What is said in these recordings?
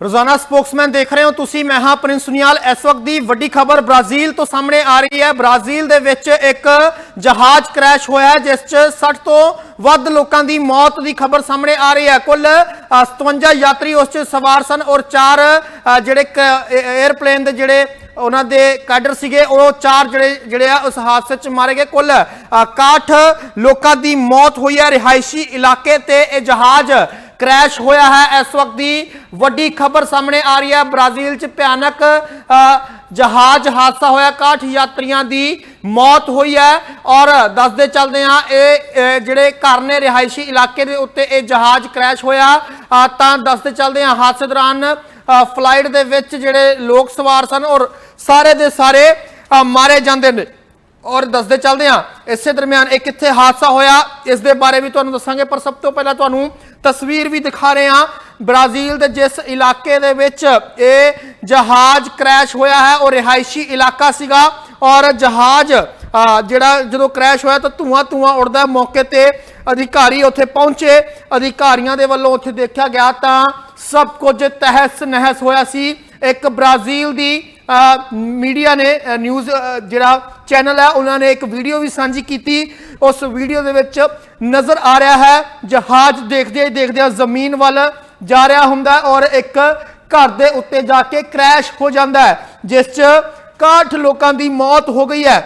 ਰੋਜ਼ਾਨਾ ਸਪੋਕਸਮੈਨ ਦੇਖ ਰਹੇ ਹੋ ਤੁਸੀਂ ਮੈਂ ਹਾਂ ਪ੍ਰਿੰਸ ਸੁਨੀਆਲ। ਇਸ ਵਕਤ ਦੀ ਵੱਡੀ ਖਬਰ ਬ੍ਰਾਜ਼ੀਲ ਤੋਂ ਸਾਹਮਣੇ ਆ ਰਹੀ ਹੈ। ਬ੍ਰਾਜ਼ੀਲ ਦੇ ਵਿੱਚ ਇੱਕ ਜਹਾਜ਼ ਕ੍ਰੈਸ਼ ਹੋਇਆ ਹੈ ਜਿਸ 'ਚ 60 ਤੋਂ ਵੱਧ ਲੋਕਾਂ ਦੀ ਮੌਤ ਦੀ ਖਬਰ ਸਾਹਮਣੇ ਆ ਰਹੀ ਹੈ। ਕੁੱਲ ਅ, 57 ਯਾਤਰੀ ਉਸ 'ਚ ਸਵਾਰ ਸਨ ਔਰ ਚਾਰ ਅ, ਜਿਹੜੇ 에ਅਰਪਲੇਨ ਦੇ ਜਿਹੜੇ ਉਹਨਾਂ ਦੇ ਕਾਡਰ ਸੀਗੇ ਉਹ ਚਾਰ ਜਿਹੜੇ ਜਿਹੜੇ ਆ ਉਸ ਹਾਦਸੇ 'ਚ ਮਾਰੇ ਗਏ। ਕੁੱਲ ਅ, 61 ਲੋਕਾਂ ਦੀ ਮੌਤ ਹੋਈ ਹੈ। ਰਿਹਾਇਸ਼ੀ ਇਲਾਕੇ ਤੇ ਇਹ ਜਹਾਜ਼ ਕ੍ਰੈਸ਼ ਹੋਇਆ ਹੈ। ਇਸ ਵਕਤ ਦੀ ਵੱਡੀ ਖਬਰ ਸਾਹਮਣੇ ਆ ਰਹੀ ਹੈ। ਬ੍ਰਾਜ਼ੀਲ 'ਚ ਭਿਆਨਕ ਜਹਾਜ਼ ਹਾਦਸਾ ਹੋਇਆ। 61 ਯਾਤਰੀਆਂ ਦੀ ਮੌਤ ਹੋਈ ਹੈ। ਔਰ ਦੱਸਦੇ ਚੱਲਦੇ ਆ ਇਹ ਜਿਹੜੇ ਘਰ ਨੇ ਰਿਹਾਇਸ਼ੀ ਇਲਾਕੇ ਦੇ ਉੱਤੇ ਇਹ ਜਹਾਜ਼ ਕ੍ਰੈਸ਼ ਹੋਇਆ। ਤਾਂ ਦੱਸਦੇ ਚੱਲਦੇ ਆ ਹਾਦਸੇ ਦੌਰਾਨ ਫਲਾਈਟ ਦੇ ਵਿੱਚ ਜਿਹੜੇ ਲੋਕ ਸਵਾਰ ਸਨ ਔਰ ਸਾਰੇ ਦੇ ਸਾਰੇ ਮਾਰੇ ਜਾਂਦੇ ਨੇ। ਔਰ ਦੱਸਦੇ ਚੱਲਦੇ ਆ ਇਸੇ ਦਰਮਿਆਨ ਇਹ ਕਿੱਥੇ ਹਾਦਸਾ ਹੋਇਆ, ਇਸ ਦੇ ਬਾਰੇ ਵੀ ਤੁਹਾਨੂੰ ਦੱਸਾਂਗੇ, ਪਰ ਸਭ ਤੋਂ ਪਹਿਲਾਂ ਤੁਹਾਨੂੰ ਤਸਵੀਰ ਵੀ ਦਿਖਾ ਰਹੇ ਹਾਂ। ਬ੍ਰਾਜ਼ੀਲ ਦੇ ਜਿਸ ਇਲਾਕੇ ਦੇ ਵਿੱਚ ਇਹ ਜਹਾਜ਼ ਕ੍ਰੈਸ਼ ਹੋਇਆ ਹੈ, ਉਹ ਰਿਹਾਇਸ਼ੀ ਇਲਾਕਾ ਸੀਗਾ, ਔਰ ਜਹਾਜ਼ ਜਿਹੜਾ ਜਦੋਂ ਕ੍ਰੈਸ਼ ਹੋਇਆ ਤਾਂ ਧੂਆਂ ਧੂਆਂ ਉੱਡਦਾ ਮੌਕੇ ਤੇ ਅਧਿਕਾਰੀ ਉੱਥੇ ਪਹੁੰਚੇ। ਅਧਿਕਾਰੀਆਂ ਦੇ ਵੱਲੋਂ ਉੱਥੇ ਦੇਖਿਆ ਗਿਆ ਤਾਂ ਸਭ ਕੁਝ ਤਹਿਸ ਨਹਿਸ ਹੋਇਆ ਸੀ। ਇੱਕ ਬ੍ਰਾਜ਼ੀਲ ਦੀ ਮੀਡੀਆ ਨੇ ਨਿਊਜ਼ ਜਿਹੜਾ ਚੈਨਲ ਹੈ, ਉਹਨਾਂ ਨੇ ਇੱਕ ਵੀਡੀਓ ਵੀ ਸਾਂਝੀ ਕੀਤੀ। ਉਸ ਵੀਡੀਓ ਦੇ ਵਿੱਚ ਨਜ਼ਰ ਆ ਰਿਹਾ ਹੈ, ਜਹਾਜ਼ ਦੇਖਦੇ ਹੀ ਦੇਖਦੇ ਜ਼ਮੀਨ ਵੱਲ ਜਾ ਰਿਹਾ ਹੁੰਦਾ ਔਰ ਇੱਕ ਘਰ ਦੇ ਉੱਤੇ ਜਾ ਕੇ ਕ੍ਰੈਸ਼ ਹੋ ਜਾਂਦਾ ਹੈ, ਜਿਸ 'ਚ 61 ਲੋਕਾਂ ਦੀ ਮੌਤ ਹੋ ਗਈ ਹੈ।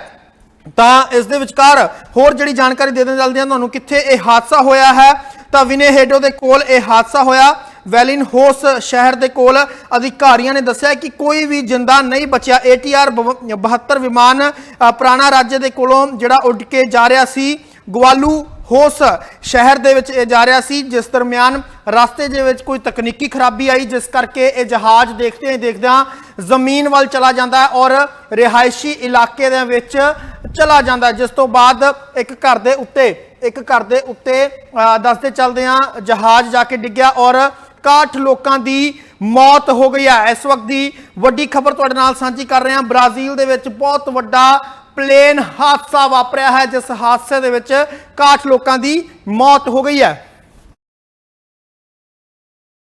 ਤਾਂ ਇਸ ਦੇ ਵਿਚਕਾਰ ਹੋਰ ਜਿਹੜੀ ਜਾਣਕਾਰੀ ਦੇ ਦੇਣ ਚੱਲਦੇ ਹਾਂ ਤੁਹਾਨੂੰ ਕਿੱਥੇ ਇਹ ਹਾਦਸਾ ਹੋਇਆ ਹੈ, ਤਾਂ ਵਿਨੇਹੇਡੋ ਦੇ ਕੋਲ ਇਹ ਹਾਦਸਾ ਹੋਇਆ। ਵੈਲਿਨ ਹੋਸ ਸ਼ਹਿਰ ਦੇ ਕੋਲ ਅਧਿਕਾਰੀਆਂ ਨੇ ਦੱਸਿਆ ਕਿ ਕੋਈ ਵੀ ਜਿੰਦਾ ਨਹੀਂ ਬਚਿਆ। ATR 72 ਵਿਮਾਨ ਅ, ਪੁਰਾਣਾ ਰਾਜ ਦੇ ਕੋਲੋਂ ਜਿਹੜਾ ਉੱਡ ਕੇ ਜਾ ਰਿਹਾ ਸੀ ਗਵਾਲੂ ਹੋਸ ਸ਼ਹਿਰ ਦੇ ਵਿੱਚ ਇਹ ਜਾ ਰਿਹਾ ਸੀ ਜਿਸ ਦਰਮਿਆਨ ਰਸਤੇ ਦੇ ਵਿੱਚ ਕੋਈ ਤਕਨੀਕੀ ਖਰਾਬੀ ਆਈ ਜਿਸ ਕਰਕੇ ਇਹ ਜਹਾਜ਼ ਦੇਖਦੇ ਹੀ ਦੇਖਦਿਆਂ ਜ਼ਮੀਨ ਵੱਲ ਚਲਾ ਜਾਂਦਾ ਹੈ ਔਰ ਰਿਹਾਇਸ਼ੀ ਇਲਾਕੇ ਦੇ ਵਿੱਚ ਚਲਾ ਜਾਂਦਾ ਜਿਸ ਤੋਂ ਬਾਅਦ ਇੱਕ ਘਰ ਦੇ ਉੱਤੇ ਇੱਕ ਘਰ ਦੇ ਉੱਤੇ ਦੱਸਦੇ ਚੱਲਦੇ ਆ ਜਹਾਜ਼ ਜਾ ਕੇ ਡਿੱਗਿਆ ਔਰ 61 ਲੋਕਾਂ ਦੀ ਮੌਤ ਹੋ ਗਈ ਹੈ। ਇਸ ਵਕਤ ਦੀ ਵੱਡੀ ਖਬਰ ਤੁਹਾਡੇ ਨਾਲ ਸਾਂਝੀ ਕਰ ਰਹੇ ਹਾਂ। ਬ੍ਰਾਜ਼ੀਲ ਦੇ ਵਿੱਚ ਬਹੁਤ ਵੱਡਾ ਪਲੇਨ ਹਾਦਸਾ ਵਾਪਰਿਆ ਹੈ, ਜਿਸ ਹਾਦਸੇ ਦੇ ਵਿੱਚ 61 ਲੋਕਾਂ ਦੀ ਮੌਤ ਹੋ ਗਈ ਹੈ।